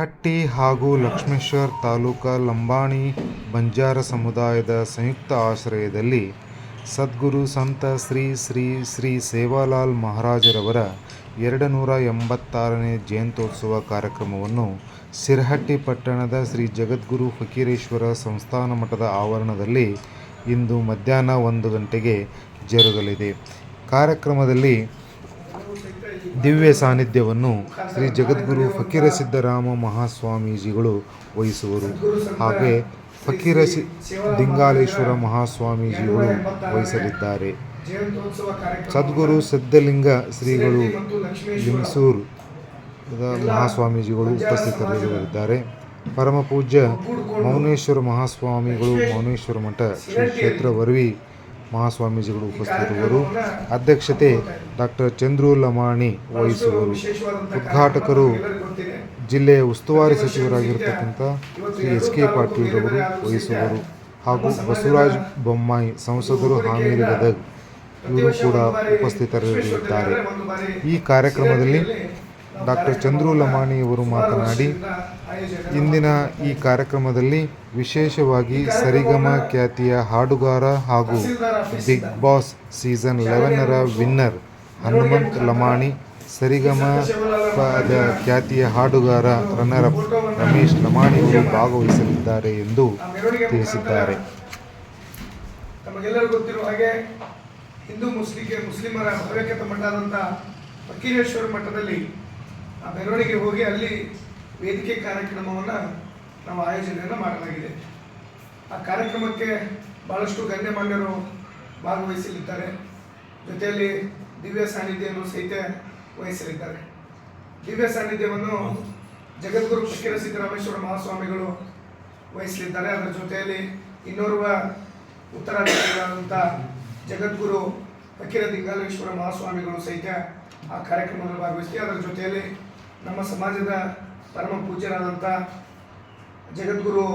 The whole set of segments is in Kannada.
ಸಿರಹಟ್ಟಿ ಹಾಗೂ ಲಕ್ಷ್ಮೇಶ್ವರ ತಾಲೂಕಾ ಲಂಬಾಣಿ ಬಂಜಾರ ಸಮುದಾಯದ ಸಂಯುಕ್ತ ಆಶ್ರಯದಲ್ಲಿ ಸದ್ಗುರು ಸಂತ ಶ್ರೀ ಶ್ರೀ ಶ್ರೀ ಸೇವಾಲಾಲ್ ಮಹಾರಾಜರವರ ಎರಡು ನೂರ ಎಂಬತ್ತಾರನೇ ಜಯಂತ್ಯೋತ್ಸವ ಕಾರ್ಯಕ್ರಮವನ್ನು ಸಿರಹಟ್ಟಿ ಪಟ್ಟಣದ ಶ್ರೀ ಜಗದ್ಗುರು ಫಕೀರೇಶ್ವರ ಸಂಸ್ಥಾನ ಮಠದ ಆವರಣದಲ್ಲಿ ಇಂದು ಮಧ್ಯಾಹ್ನ ಒಂದು ಗಂಟೆಗೆ ಜರುಗಲಿದೆ. ಕಾರ್ಯಕ್ರಮದಲ್ಲಿ ದಿವ್ಯ ಸಾನ್ನಿಧ್ಯವನ್ನು ಶ್ರೀ ಜಗದ್ಗುರು ಫಕೀರ ಸಿದ್ದರಾಮ ಮಹಾಸ್ವಾಮೀಜಿಗಳು ವಹಿಸುವರು. ಹಾಗೆ ಫಕೀರ ಸಿ ದಿಂಗಾಲೇಶ್ವರ ಮಹಾಸ್ವಾಮೀಜಿಗಳು ವಹಿಸಲಿದ್ದಾರೆ. ಸದ್ಗುರು ಸಿದ್ಧಲಿಂಗ ಶ್ರೀಗಳು ಲಿಂಗಸೂರು ಮಹಾಸ್ವಾಮೀಜಿಗಳು ಉಪಸ್ಥಿತರಿರಲಿದ್ದಾರೆ ಪರಮ ಪೂಜ್ಯ ಮೌನೇಶ್ವರ ಮಹಾಸ್ವಾಮಿಗಳು ಮೌನೇಶ್ವರ ಮಠ ಶ್ರೀ ಕ್ಷೇತ್ರ ವರವಿ ಮಹಾಸ್ವಾಮೀಜಿಗಳು ಉಪಸ್ಥಿತರುವರು ಅಧ್ಯಕ್ಷತೆ ಡಾಕ್ಟರ್ ಚಂದ್ರು ಲಮಾಣಿ ವಹಿಸುವರು. ಉದ್ಘಾಟಕರು ಜಿಲ್ಲೆಯ ಉಸ್ತುವಾರಿ ಸಚಿವರಾಗಿರ್ತಕ್ಕಂಥ ಶ್ರೀ ಎಸ್ ಕೆ ಪಾಟೀಲ್ ರವರು ವಹಿಸುವರು. ಹಾಗೂ ಬಸವರಾಜ್ ಬೊಮ್ಮಾಯಿ ಸಂಸದರು ಹಾವೇರಿ ಗದಗ್ ಇವರು ಕೂಡ ಉಪಸ್ಥಿತರಿರಲಿದ್ದಾರೆ ಈ ಕಾರ್ಯಕ್ರಮದಲ್ಲಿ ಡಾಕ್ಟರ್ ಚಂದ್ರು ಲಮಾಣಿಯವರು ಮಾತನಾಡಿ ಆಯೋಜನೆ ಇಂದಿನ ಈ ಕಾರ್ಯಕ್ರಮದಲ್ಲಿ ವಿಶೇಷವಾಗಿ ಸರಿಗಮ ಖ್ಯಾತಿಯ ಹಾಡುಗಾರ ಹಾಗೂ ಬಿಗ್ ಬಾಸ್ ಸೀಸನ್ ಲೆವೆನ್ನರ ವಿನ್ನರ್ ಹನುಮಂತ್ ಲಮಾಣಿ, ಸರಿಗಮ ಖ್ಯಾತಿಯ ಹಾಡುಗಾರ ರನ್ನರ್ ಅಪ್ ರಮೇಶ್ ಲಮಾಣಿಯವರು ಭಾಗವಹಿಸಲಿದ್ದಾರೆ ಎಂದು ತಿಳಿಸಿದ್ದಾರೆ. ತಮಗೆಲ್ಲರಿಗೂ ಗೊತ್ತಿರುವ ಹಾಗೆ ಹಿಂದೂ ಮುಸ್ಲಿಕ್ಕೆ ಮುಸ್ಲಿಮರ ಹವ್ಯಕ್ಕೆ ತಮ್ಮಂತಹ ಅಕ್ಕಿರೇಶ್ವರ ಮಠದಲ್ಲಿ ಆ ಮೆರವಣಿಗೆ ಹೋಗಿ ಅಲ್ಲಿ ವೇದಿಕೆ ಕಾರ್ಯಕ್ರಮವನ್ನು ನಾವು ಆಯೋಜನೆಯನ್ನು ಮಾಡಲಾಗಿದೆ. ಆ ಕಾರ್ಯಕ್ರಮಕ್ಕೆ ಭಾಳಷ್ಟು ಗಣ್ಯಮಾನ್ಯರು ಭಾಗವಹಿಸಲಿದ್ದಾರೆ. ಜೊತೆಯಲ್ಲಿ ದಿವ್ಯ ಸಾನ್ನಿಧ್ಯವನ್ನು ಸಹಿತ ವಹಿಸಲಿದ್ದಾರೆ. ದಿವ್ಯ ಸಾನ್ನಿಧ್ಯವನ್ನು ಜಗದ್ಗುರು ಪುಷ್ಕರ ಸಿದ್ದರಾಮೇಶ್ವರ ಮಹಾಸ್ವಾಮಿಗಳು ವಹಿಸಲಿದ್ದಾರೆ. ಅದರ ಜೊತೆಯಲ್ಲಿ ಇನ್ನೋರ್ವ ಉತ್ತರಾಧಿಕಾರಿಗಳಾದಂಥ ಜಗದ್ಗುರು ಫಕೀರ ದಿಂಗಾಲೇಶ್ವರ ಮಹಾಸ್ವಾಮಿಗಳು ಸಹಿತ ಆ ಕಾರ್ಯಕ್ರಮದಲ್ಲಿ ಭಾಗವಹಿಸಿ, ಅದರ ಜೊತೆಯಲ್ಲಿ ನಮ್ಮ ಸಮಾಜದ ಪರಮ ಪೂಜ್ಯರಾದಂಥ ಜಗದ್ಗುರು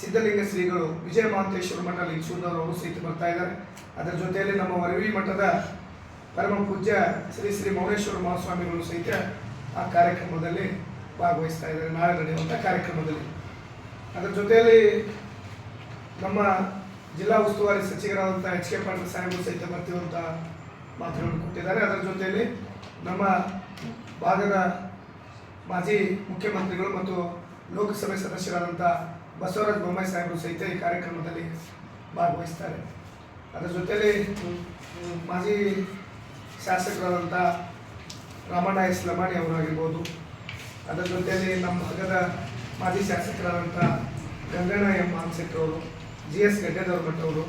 ಸಿದ್ಧಲಿಂಗ ಶ್ರೀಗಳು ವಿಜಯ ಮಹಾಂತೇಶ್ವರ ಮಠ ಅವರು ಸಹಿತ ಬರ್ತಾ ಇದ್ದಾರೆ. ಅದರ ಜೊತೆಯಲ್ಲಿ ನಮ್ಮ ವರವಿ ಮಠದ ಪರಮ ಪೂಜ್ಯ ಶ್ರೀ ಶ್ರೀ ಮೌನೇಶ್ವರ ಮಹಾಸ್ವಾಮಿಗಳು ಸಹಿತ ಆ ಕಾರ್ಯಕ್ರಮದಲ್ಲಿ ಭಾಗವಹಿಸ್ತಾ ಇದ್ದಾರೆ. ನಾಳೆ ನಡೆಯುವಂಥ ಕಾರ್ಯಕ್ರಮದಲ್ಲಿ. ಅದರ ಜೊತೆಯಲ್ಲಿ ನಮ್ಮ ಜಿಲ್ಲಾ ಉಸ್ತುವಾರಿ ಸಚಿವರಾದಂಥ ಎಚ್ ಕೆ ಪಾಟೀಲ್ ಸಾಹೇಬರು ಸಹಿತ ಬರ್ತಿರುವಂಥ ಮಾತುಗಳನ್ನು ಕೊಟ್ಟಿದ್ದಾರೆ. ಅದರ ಜೊತೆಯಲ್ಲಿ ನಮ್ಮ ಭಾಗದ ಮಾಜಿ ಮುಖ್ಯಮಂತ್ರಿಗಳು ಮತ್ತು ಲೋಕಸಭೆ ಸದಸ್ಯರಾದಂಥ ಬಸವರಾಜ ಬೊಮ್ಮಾಯಿ ಸಾಹೇಬರು ಸಹಿತ ಈ ಕಾರ್ಯಕ್ರಮದಲ್ಲಿ ಭಾಗವಹಿಸ್ತಾರೆ. ಅದರ ಜೊತೆಯಲ್ಲಿ ಮಾಜಿ ಶಾಸಕರಾದಂಥ ರಾಮಣ್ಣ ಎಸ್ ಲಮಾಣಿ ಅವರಾಗಿರ್ಬೋದು ಅದರ ಜೊತೆಯಲ್ಲಿ ನಮ್ಮ ಭಾಗದ ಮಾಜಿ ಶಾಸಕರಾದಂಥ ಗಂಗಣ್ಣ ಎಂ ಮಾನ್ಸೆಟ್ಟವರು ಜಿ ಎಸ್ ಅವರು,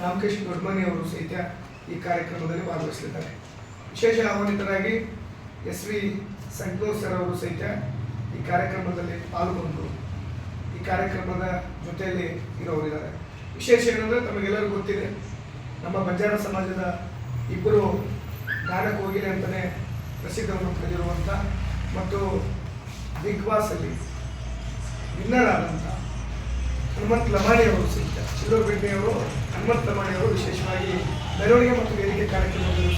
ರಾಮಕೃಷ್ಣ ದೊಡ್ಮನಿ ಅವರು ಸಹಿತ ಈ ಕಾರ್ಯಕ್ರಮದಲ್ಲಿ ಭಾಗವಹಿಸಲಿದ್ದಾರೆ. ವಿಶೇಷ ಆಹ್ವಾನಿತರಾಗಿ ಎಸ್ ವಿ ಸಂತೋಷ್ ಸರ್ ಅವರು ಸಹಿತ ಈ ಕಾರ್ಯಕ್ರಮದಲ್ಲಿ ಪಾಲ್ಗೊಂಡು ಈ ಕಾರ್ಯಕ್ರಮದ ಜೊತೆಯಲ್ಲಿ ಇರೋರಿದ್ದಾರೆ. ವಿಶೇಷ ಏನಂದರೆ ತಮಗೆಲ್ಲರಿಗೂ ಗೊತ್ತಿದೆ, ನಮ್ಮ ಬಂಜಾರ ಸಮಾಜದ ಇಬ್ಬರು ಗಾನಕ್ಕೆ ಹೋಗಿರಿ ಅಂತಲೇ ಪ್ರಸಿದ್ಧವನ್ನು ಪಡೆದಿರುವಂಥ ಮತ್ತು ಬಿಗ್ ಬಾಸಲ್ಲಿ ವಿನ್ನರ್ ಆದಂಥ ಹನುಮಂತ್ ಲಮಾಣಿ ಅವರು ಸಹಿತ ಚಿಲ್ಲೂರು ಅವರು, ಹನುಮಂತ್ ಲಮಾಣಿಯವರು ವಿಶೇಷವಾಗಿ ಮೆರವಣಿಗೆ ಮತ್ತು ವೇದಿಕೆ ಕಾರ್ಯಕ್ರಮದಲ್ಲಿ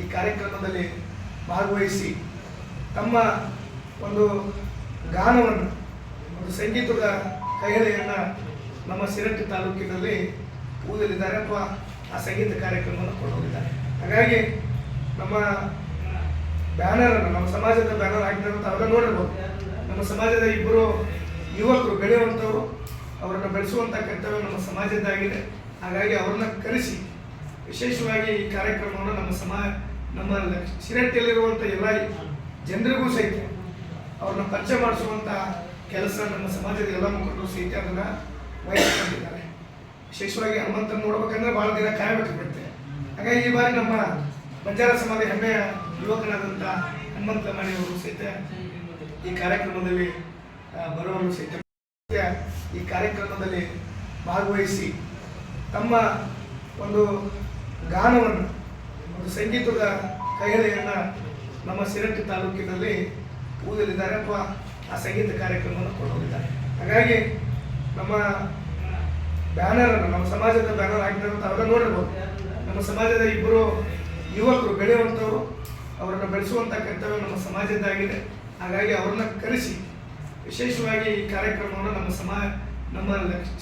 ಈ ಕಾರ್ಯಕ್ರಮದಲ್ಲಿ ಭಾಗವಹಿಸಿ ತಮ್ಮ ಒಂದು ಗಾನವನ್ನು, ಒಂದು ಸಂಗೀತದ ಕೈಹಳೆಯನ್ನು ನಮ್ಮ ಸಿರಟ್ಟಿ ತಾಲೂಕಿನಲ್ಲಿ ಊದಲಿದ್ದಾರೆ ಅಥವಾ ಆ ಸಂಗೀತ ಕಾರ್ಯಕ್ರಮವನ್ನು ಕೊಡೋಗಿದ್ದಾರೆ ಹಾಗಾಗಿ ನಮ್ಮ ಬ್ಯಾನರ್ ಅನ್ನು ನಮ್ಮ ಸಮಾಜದ ಬ್ಯಾನರ್ ಆಗಿದ್ದಂತ ಅವರ ನೋಡಿರ್ಬೋದು. ನಮ್ಮ ಸಮಾಜದ ಇಬ್ಬರು ಯುವಕರು, ಬೆಳೆಯುವಂಥವರು, ಅವರನ್ನು ಬೆಳೆಸುವಂಥ ಕರ್ತವ್ಯ ನಮ್ಮ ಸಮಾಜದ್ದಾಗಿದೆ. ಹಾಗಾಗಿ ಅವ್ರನ್ನ ಕರೆಸಿ ವಿಶೇಷವಾಗಿ ಈ ಕಾರ್ಯಕ್ರಮವನ್ನು ನಮ್ಮ ಸಮಾಜ ನಮ್ಮ ಶಿರಟ್ಟಿಯಲ್ಲಿರುವಂಥ ಎಲ್ಲ ಜನರಿಗೂ ಸಹಿತ ಅವ್ರನ್ನ ಪರಿಚಯ ಮಾಡಿಸುವಂಥ ಕೆಲಸ ನಮ್ಮ ಸಮಾಜದ ಎಲ್ಲ ಮುಖಂಡರು ಸಹಿತ ಅದನ್ನು ವಹಿಸಿಕೊಂಡಿದ್ದಾರೆ ವಿಶೇಷವಾಗಿ ಹನುಮಂತನ ನೋಡ್ಬೇಕಂದ್ರೆ ಭಾಳ ದಿನ ಕಾಯಬೇಕಾಗುತ್ತೆ ಹಾಗಾಗಿ ಈ ಬಾರಿ ನಮ್ಮ ಬಂಜಾರ ಸಮಾಜ ಹೆಮ್ಮೆಯ ಯುವಕನಾದಂಥ ಹನುಮಂತ ಮನೆಯವರು ಸಹಿತ ಈ ಕಾರ್ಯಕ್ರಮದಲ್ಲಿ ಬರುವವರು ಸಹಿತ ಈ ಕಾರ್ಯಕ್ರಮದಲ್ಲಿ ಭಾಗವಹಿಸಿ ತಮ್ಮ ಒಂದು ಗಾನವನ್ನು ಒಂದು ಸಂಗೀತದ ಕೈಹಳೆಯನ್ನು ನಮ್ಮ ಸಿರಟ್ಟಿ ತಾಲೂಕಿನಲ್ಲಿ ಊದಲಿದ್ದಾರೆ ಅಥವಾ ಆ ಸಂಗೀತ ಕಾರ್ಯಕ್ರಮವನ್ನು ಕೊಂಡೋಗಿದ್ದಾರೆ ಹಾಗಾಗಿ ನಮ್ಮ ಬ್ಯಾನರನ್ನು ನಮ್ಮ ಸಮಾಜದ ಬ್ಯಾನರ್ ಹಾಕಿದ್ದಾರೆ ಅವರ ನೋಡಿರ್ಬೋದು. ನಮ್ಮ ಸಮಾಜದ ಇಬ್ಬರು ಯುವಕರು ಬೆಳೆಯುವಂಥವ್ರು ಅವರನ್ನು ಬೆಳೆಸುವಂಥ ಕರ್ತವ್ಯ ನಮ್ಮ ಸಮಾಜದ್ದಾಗಿದೆ. ಹಾಗಾಗಿ ಅವ್ರನ್ನ ಕರೆಸಿ ವಿಶೇಷವಾಗಿ ಈ ಕಾರ್ಯಕ್ರಮವನ್ನು ನಮ್ಮ ಸಮಾ ನಮ್ಮ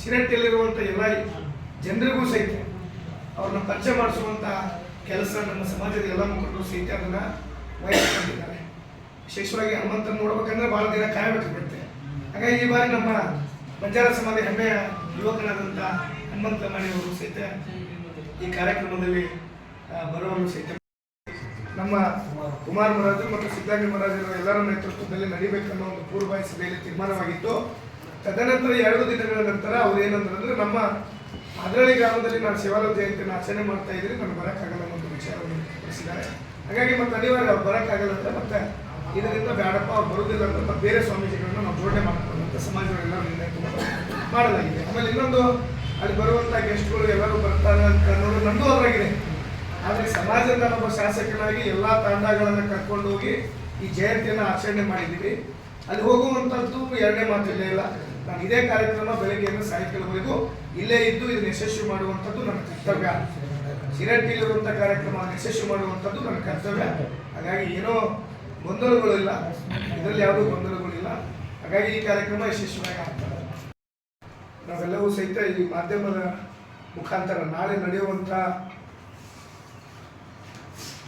ಶಿರಟ್ಟಿಯಲ್ಲಿರುವಂಥ ಎಲ್ಲ ಜನರಿಗೂ ಸಹಿತ ಅವ್ರನ್ನ ಪರಿಚಯ ಮಾಡಿಸುವಂಥ ಕೆಲಸ ನಮ್ಮ ಸಮಾಜದ ಎಲ್ಲ ಮುಖಂಡರು ಅದನ್ನ ವಹಿಸ್ಕೊಂಡಿದ್ದಾರೆ ವಿಶೇಷವಾಗಿ ಹನುಮಂತನ ನೋಡ್ಬೇಕಂದ್ರೆ ಭಾಳ ದಿನ ಕಾಯಬೇಕಾಗುತ್ತೆ ಹಾಗಾಗಿ ಈ ಬಾರಿ ನಮ್ಮ ಬಂಜಾರ ಸಮಾಜ ಹೆಮ್ಮೆಯ ಯುವಕನಾದಂಥ ಹನುಮಂತ ಮನೆಯವರು ಸಹಿತ ಈ ಕಾರ್ಯಕ್ರಮದಲ್ಲಿ ಬರುವವರು ಸಹಿತ ನಮ್ಮ ಕುಮಾರ್ ಮಹಾರಾಜರು ಮತ್ತು ಸಿದ್ಧಾಂಗಿ ಮಹಾರಾಜರು ಎಲ್ಲರ ನೇತೃತ್ವದಲ್ಲಿ ನಡಿಬೇಕನ್ನೋ ಒಂದು ಪೂರ್ವಾಯ ಸಭೆಯಲ್ಲಿ ತೀರ್ಮಾನವಾಗಿತ್ತು. ತದನಂತರ ಎರಡು ದಿನಗಳ ನಂತರ ಅವ್ರು ಏನಂತಂದ್ರೆ ನಮ್ಮ ಅದರಳಿ ಗ್ರಾಮದಲ್ಲಿ ನಾನು ಶಿವಾಲಯ ಜಯಂತಿಯನ್ನು ಆಚರಣೆ ಮಾಡ್ತಾ ಇದ್ದೀನಿ, ನಾನು ಬರೋಕ್ಕಾಗಲ್ಲ ಹಾಗಾಗಿ ಮತ್ತೆ ಅನಿವಾರ್ಯ ಬರೋಕ್ಕಾಗಲ್ಲ ಅಂತ ಮತ್ತೆ ಇದರಿಂದ ಬೇಡಪ್ಪ ಬರುವುದಿಲ್ಲ ಅಂತ ಮತ್ತೆ ಬೇರೆ ಸ್ವಾಮೀಜಿಗಳನ್ನ ನಾವು ಜೋಡಣೆ ಮಾಡ್ಕೊಂಡು ಅಂತ ಸಮಾಜಗಳೆಲ್ಲ ಮಾಡಲಾಗಿದೆ. ಆಮೇಲೆ ಇನ್ನೊಂದು ಅಲ್ಲಿ ಬರುವಂಥ ಗೆಸ್ಟ್ಗಳು ಎಲ್ಲರೂ ಬರ್ತಾರೆ ಅಂತ ಅನ್ನೋದು ನಂದು ಅವರಾಗಿದೆ ಆದರೆ ಸಮಾಜದ ನಮ್ಮ ಶಾಸಕನಾಗಿ ಎಲ್ಲ ತಾಂಡಗಳನ್ನು ಕರ್ಕೊಂಡು ಹೋಗಿ ಈ ಜಯಂತಿಯನ್ನು ಆಚರಣೆ ಮಾಡಿದ್ದೀವಿ. ಅಲ್ಲಿ ಹೋಗುವಂಥದ್ದು ಎರಡನೇ ಮಾತಿಲ್ಲ ಇಲ್ಲ. ನಾನು ಇದೇ ಕಾರ್ಯಕ್ರಮ ಬೆಳಗ್ಗೆಯಿಂದ ಸಾಯಂಕಾಲವರೆಗೂ ಇಲ್ಲೇ ಇದ್ದು ಇದನ್ನು ಯಶಸ್ವಿ ಮಾಡುವಂಥದ್ದು ನನ್ನ ಕರ್ತವ್ಯ. ಶಿರಟ್ಟಿಲಿರುವಂಥ ಕಾರ್ಯಕ್ರಮ ಯಶಸ್ವಿ ಮಾಡುವಂಥದ್ದು ನನ್ನ ಕರ್ತವ್ಯ. ಹಾಗಾಗಿ ಏನೋ ಗೊಂದಲಗಳಿಲ್ಲ ಇದರಲ್ಲಿ ಯಾವುದೂ ಗೊಂದಲಗಳಿಲ್ಲ ಹಾಗಾಗಿ ಈ ಕಾರ್ಯಕ್ರಮ ಯಶಸ್ವಿಯಾಗಿ ಆಗ್ತದೆ ನಾವೆಲ್ಲವೂ ಸಹಿತ ಈ ಮಾಧ್ಯಮದ ಮುಖಾಂತರ ನಾಳೆ ನಡೆಯುವಂಥ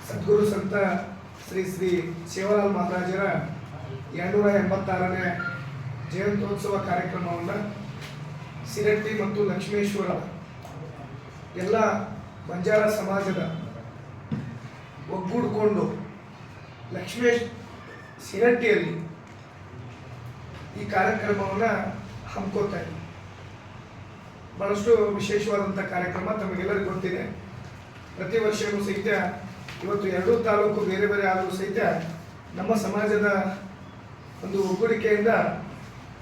ಸದ್ಗುರು ಸಂತ ಶ್ರೀ ಶ್ರೀ ಶಿವಲಾಲ್ ಮಹಾರಾಜರ ಎರಡುನೂರ ಎಂಬತ್ತಾರನೇ ಜಯಂತ್ಯೋತ್ಸವ ಕಾರ್ಯಕ್ರಮವನ್ನು ಸಿರಟ್ಟಿ ಮತ್ತು ಲಕ್ಷ್ಮೇಶ್ವರ ಎಲ್ಲ ಬಂಜಾರ ಸಮಾಜದ ಒಗ್ಗೂಡಿಕೊಂಡು ಲಕ್ಷ್ಮೇಶ್ ಸಿರಟ್ಟಿಯಲ್ಲಿ ಈ ಕಾರ್ಯಕ್ರಮವನ್ನು ಹಮ್ಮಿಕೋತಾ ಇದ್ದೀವಿ ಭಾಳಷ್ಟು ವಿಶೇಷವಾದಂಥ ಕಾರ್ಯಕ್ರಮ ತಮಗೆಲ್ಲರಿಗೂ ಗೊತ್ತಿದೆ. ಪ್ರತಿ ವರ್ಷವೂ ಸಹಿತ ಇವತ್ತು ಎರಡೂ ತಾಲೂಕು ಬೇರೆ ಬೇರೆ ಆದರೂ ಸಹಿತ ನಮ್ಮ ಸಮಾಜದ ಒಂದು ಒಗ್ಗೂಡಿಕೆಯಿಂದ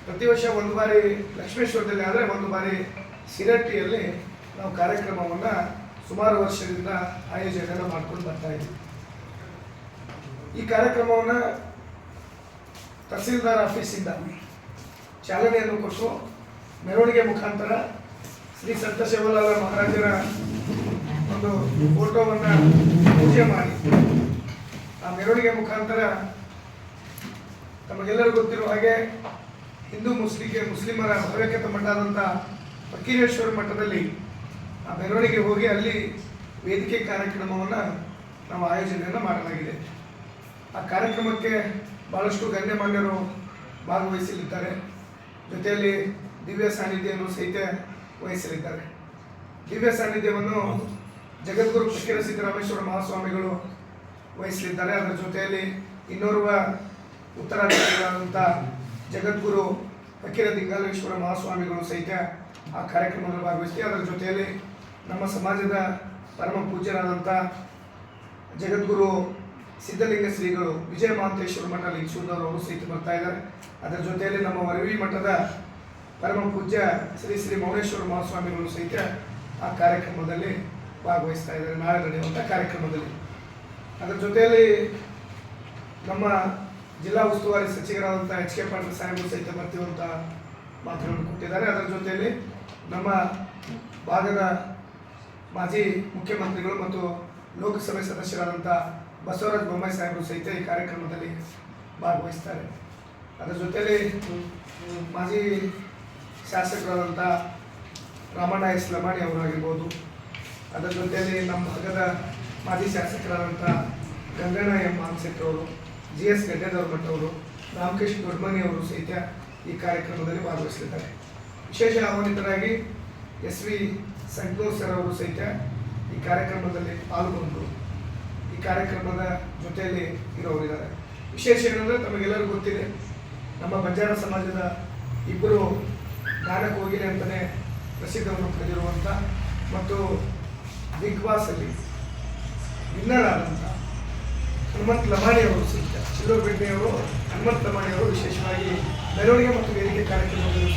ಪ್ರತಿ ವರ್ಷ ಒಂದು ಬಾರಿ ಲಕ್ಷ್ಮೇಶ್ವರದಲ್ಲಿ ಆದರೆ ಒಂದು ಬಾರಿ ಸಿರಟ್ಟಿಯಲ್ಲಿ ನಾವು ಕಾರ್ಯಕ್ರಮವನ್ನು ಸುಮಾರು ವರ್ಷದಿಂದ ಆಯೋಜನೆಯನ್ನು ಮಾಡ್ಕೊಂಡು ಬರ್ತಾ ಇದ್ದೀವಿ ಈ ಕಾರ್ಯಕ್ರಮವನ್ನು ತಹಸೀಲ್ದಾರ್ ಆಫೀಸಿಂದ ಚಾಲನೆಯನ್ನು ಕೊಟ್ಟು ಮೆರವಣಿಗೆ ಮುಖಾಂತರ ಶ್ರೀ ಸಂತ ಶಿವಲಾಲ ಮಹಾರಾಜರ ಒಂದು ಫೋಟೋವನ್ನು ಪೂಜೆ ಮಾಡಿ. ಆ ಮೆರವಣಿಗೆ ಮುಖಾಂತರ ತಮಗೆಲ್ಲರಿಗೂ ಗೊತ್ತಿರುವ ಹಾಗೆ ಹಿಂದೂ ಮುಸ್ಲಿಂಗೆ ಮುಸ್ಲಿಮರ ಭವ್ಯಕತ ಮಠ ಆದಂಥ ಮಠದಲ್ಲಿ ಆ ಮೆರವಣಿಗೆ ಹೋಗಿ ಅಲ್ಲಿ ವೇದಿಕೆ ಕಾರ್ಯಕ್ರಮವನ್ನು ನಾವು ಆಯೋಜನೆಯನ್ನು ಮಾಡಲಾಗಿದೆ. ಆ ಕಾರ್ಯಕ್ರಮಕ್ಕೆ ಭಾಳಷ್ಟು ಗಣ್ಯಮಾನ್ಯರು ಭಾಗವಹಿಸಲಿದ್ದಾರೆ. ಜೊತೆಯಲ್ಲಿ ದಿವ್ಯ ಸಾನ್ನಿಧ್ಯವನ್ನು ಸಹಿತ ವಹಿಸಲಿದ್ದಾರೆ. ದಿವ್ಯ ಸಾನ್ನಿಧ್ಯವನ್ನು ಜಗದ್ಗುರು ಕೃಷ್ಣ ಸಿದ್ದರಾಮೇಶ್ವರ ಮಹಾಸ್ವಾಮಿಗಳು ವಹಿಸಲಿದ್ದಾರೆ. ಅದರ ಜೊತೆಯಲ್ಲಿ ಇನ್ನೋರ್ವ ಉತ್ತರಾಧಿಕಾರಿಗಳಾದಂಥ ಜಗದ್ಗುರು ಫಕೀರ ದಿಂಗಾಲೇಶ್ವರ ಮಹಾಸ್ವಾಮಿಗಳು ಸಹಿತ ಆ ಕಾರ್ಯಕ್ರಮದಲ್ಲಿ ಭಾಗವಹಿಸಿ, ಅದರ ಜೊತೆಯಲ್ಲಿ ನಮ್ಮ ಸಮಾಜದ ಪರಮ ಪೂಜ್ಯರಾದಂಥ ಜಗದ್ಗುರು ಸಿದ್ಧಲಿಂಗ ಶ್ರೀಗಳು ವಿಜಯ ಮಹಾಂತೇಶ್ವರ ಮಠ ಅವರು ಸಹಿತ ಬರ್ತಾ ಇದ್ದಾರೆ. ಅದರ ಜೊತೆಯಲ್ಲಿ ನಮ್ಮ ವರವಿ ಮಠದ ಪರಮ ಪೂಜ್ಯ ಶ್ರೀ ಶ್ರೀ ಮೌನೇಶ್ವರ ಮಹಾಸ್ವಾಮಿಗಳು ಸಹಿತ ಆ ಕಾರ್ಯಕ್ರಮದಲ್ಲಿ ಭಾಗವಹಿಸ್ತಾ ಇದ್ದಾರೆ. ನಾಳೆ ನಡೆಯುವಂಥ ಕಾರ್ಯಕ್ರಮದಲ್ಲಿ. ಅದರ ಜೊತೆಯಲ್ಲಿ ನಮ್ಮ ಜಿಲ್ಲಾ ಉಸ್ತುವಾರಿ ಸಚಿವರಾದಂಥ ಎಚ್ ಕೆ ಪಾಟೀಲ್ ಸಾಹೇಬರು ಸಹಿತ ಬರ್ತೀವಂತ ಮಾತುಗಳನ್ನು ಕೊಟ್ಟಿದ್ದಾರೆ. ಅದರ ಜೊತೆಯಲ್ಲಿ ನಮ್ಮ ಭಾಗದ ಮಾಜಿ ಮುಖ್ಯಮಂತ್ರಿಗಳು ಮತ್ತು ಲೋಕಸಭೆ ಸದಸ್ಯರಾದಂಥ ಬಸವರಾಜ ಬೊಮ್ಮಾಯಿ ಸಾಹೇಬರು ಸಹಿತ ಈ ಕಾರ್ಯಕ್ರಮದಲ್ಲಿ ಭಾಗವಹಿಸ್ತಾರೆ. ಅದರ ಜೊತೆಯಲ್ಲಿ ಮಾಜಿ ಶಾಸಕರಾದಂಥ ರಾಮಣ್ಣ ಎಸ್ ಲಮಾಣಿ ಅವರಾಗಿರ್ಬೋದು. ಅದರ ಜೊತೆಯಲ್ಲಿ ನಮ್ಮ ಭಾಗದ ಮಾಜಿ ಶಾಸಕರಾದಂಥ ಗಂಗಣ್ಣ ಎಂ ಅವರು ಜಿ ಎಸ್ ಗಡ್ಡೇದವ್ರ ಭಟ್ ಅವರು ರಾಮಕೃಷ್ಣ ದೊಡ್ಮನಿ ಅವರು ಸಹಿತ ಈ ಕಾರ್ಯಕ್ರಮದಲ್ಲಿ ಭಾಗವಹಿಸಲಿದ್ದಾರೆ. ವಿಶೇಷ ಆಹ್ವಾನಿತರಾಗಿ ಎಸ್ ವಿ ಸಂತೋಷ್ ಸರ್ ಅವರು ಸಹಿತ ಈ ಕಾರ್ಯಕ್ರಮದಲ್ಲಿ ಪಾಲ್ಗೊಂಡು ಈ ಕಾರ್ಯಕ್ರಮದ ಜೊತೆಯಲ್ಲಿ ಇರೋರಿದ್ದಾರೆ. ವಿಶೇಷ ಏನಂದರೆ ತಮಗೆಲ್ಲರಿಗೂ ಗೊತ್ತಿದೆ, ನಮ್ಮ ಬಂಜಾರ ಸಮಾಜದ ಇಬ್ಬರು ಗಾನಕ್ಕೆ ಹೋಗಿರಿ ಅಂತಲೇ ಪ್ರಸಿದ್ಧವನ್ನು ಪಡೆದಿರುವಂಥ ಮತ್ತು ಬಿಗ್ ಬಾಸಲ್ಲಿ ವಿನ್ನರ್ ಹನುಮಂತ್ ಲಮಾಣಿ ಅವರು ಸಹಿತ, ಚಿಲ್ಲೂರು ಬೆಣ್ಣೆಯವರು ಹನುಮಂತ್ ಲಮಾಣಿ ಅವರು ವಿಶೇಷವಾಗಿ ಮೆರವಣಿಗೆ ಮತ್ತು ವೇದಿಕೆ ಕಾರ್ಯಕ್ರಮದಲ್ಲಿ